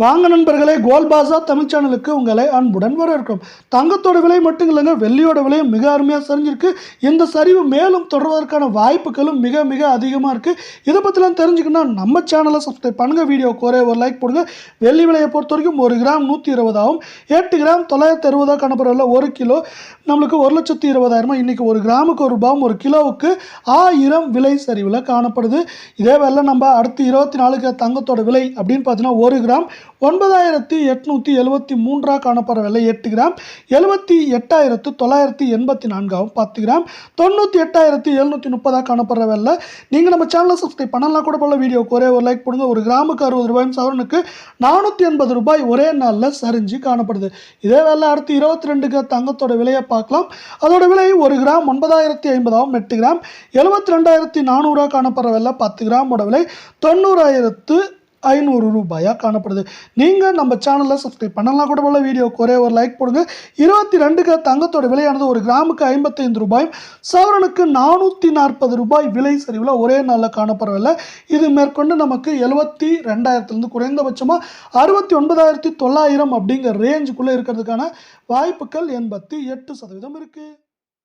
வாங்க நண்பர்களே கோல் பாசா தமிழ் சேனலுக்கு உங்களை அன்புடன் வரவேற்கிறோம். தங்கத்தோட விலை மட்டும் இல்லைங்க வெள்ளியோட விலையும் மிக அருமையாக சரிஞ்சிருக்கு. இந்த சரிவு மேலும் தொடர்வதற்கான வாய்ப்புகளும் மிக மிக அதிகமாக இருக்குது இதை பற்றிலாம் தெரிஞ்சுக்கணும் நம்ம சேனலை சப்ஸ்கிரைப் பண்ணுங்கள் வீடியோ ஒரே ஒரு லைக் போடுங்க. வெள்ளி விலையை பொறுத்த வரைக்கும் ஒரு கிராம் நூற்றி இருபதாகும் எட்டு கிராம் தொள்ளாயிரத்தி அறுபதாக காணப்படுறதில்ல ஒரு கிலோ. நம்மளுக்கு ஒரு லட்சத்தி இருபதாயிரமா இன்றைக்கி ஒரு கிராமுக்கு ஒரு ரூபாயும் ஒரு கிலோவுக்கு ஆயிரம் விலை சரிவில் காணப்படுது. இதே வேலை நம்ம அடுத்து இருபத்தி நாலுக்கு தங்கத்தோட விலை அப்படின்னு பார்த்தீங்கன்னா ஒரு கிராம் ஒன்பதாயிரத்தி எட்நூற்றி எழுபத்தி மூன்றாக காணப்படுற விலை எட்டு கிராம் எழுபத்தி எட்டாயிரத்து தொள்ளாயிரத்தி எண்பத்தி நான்காகவும் பத்து கிராம் தொண்ணூற்றி எட்டாயிரத்தி எழுநூற்றி முப்பதாக காணப்படுற விலை நீங்கள் நம்ம சேனலை சப்ஸ்கிரைப் பண்ணலாம் கூட போல வீடியோக்கு ஒரே ஒரு லைக் போடுங்க ஒரு கிராமுக்கு அறுபது ரூபாயும் சவரனுக்கு நானூற்றி எண்பது ரூபாய் ஒரே நாளில் சரிஞ்சு காணப்படுது. இதே வேலை அடுத்து இருபத்தி ரெண்டுக்கு தங்கத்தோட விலையை பார்க்கலாம். அதோட விலை ஒரு கிராம் ஒன்பதாயிரத்தி ஐம்பதாகவும் எட்டு கிராம் எழுபத்தி ரெண்டாயிரத்தி நானூறாக காணப்படுற விலை பத்து கிராமோட விலை தொண்ணூறாயிரத்து ஐநூறு ரூபாயாக காணப்படுது. நீங்கள் நம்ம சேனலில் சப்ஸ்கிரைப் பண்ணலாம் கூட போல வீடியோக்கு ஒரே ஒரு லைக் போடுங்க. இருபத்தி ரெண்டுக்கு தங்கத்தோட விலையானது ஒரு கிராமுக்கு ஐம்பத்தைந்து ரூபாயும் சவரனுக்கு நானூற்றி நாற்பது ரூபாய் விலை சரிவில் ஒரே நாளில் காணப்படவில்லை. இது மேற்கொண்டு நமக்கு எழுபத்தி ரெண்டாயிரத்துலேருந்து குறைந்தபட்சமாக அறுபத்தி ஒன்பதாயிரத்தி தொள்ளாயிரம் அப்படிங்கிற ரேஞ்சுக்குள்ளே இருக்கிறதுக்கான வாய்ப்புகள் எண்பத்தி எட்டு சதவீதம் இருக்குது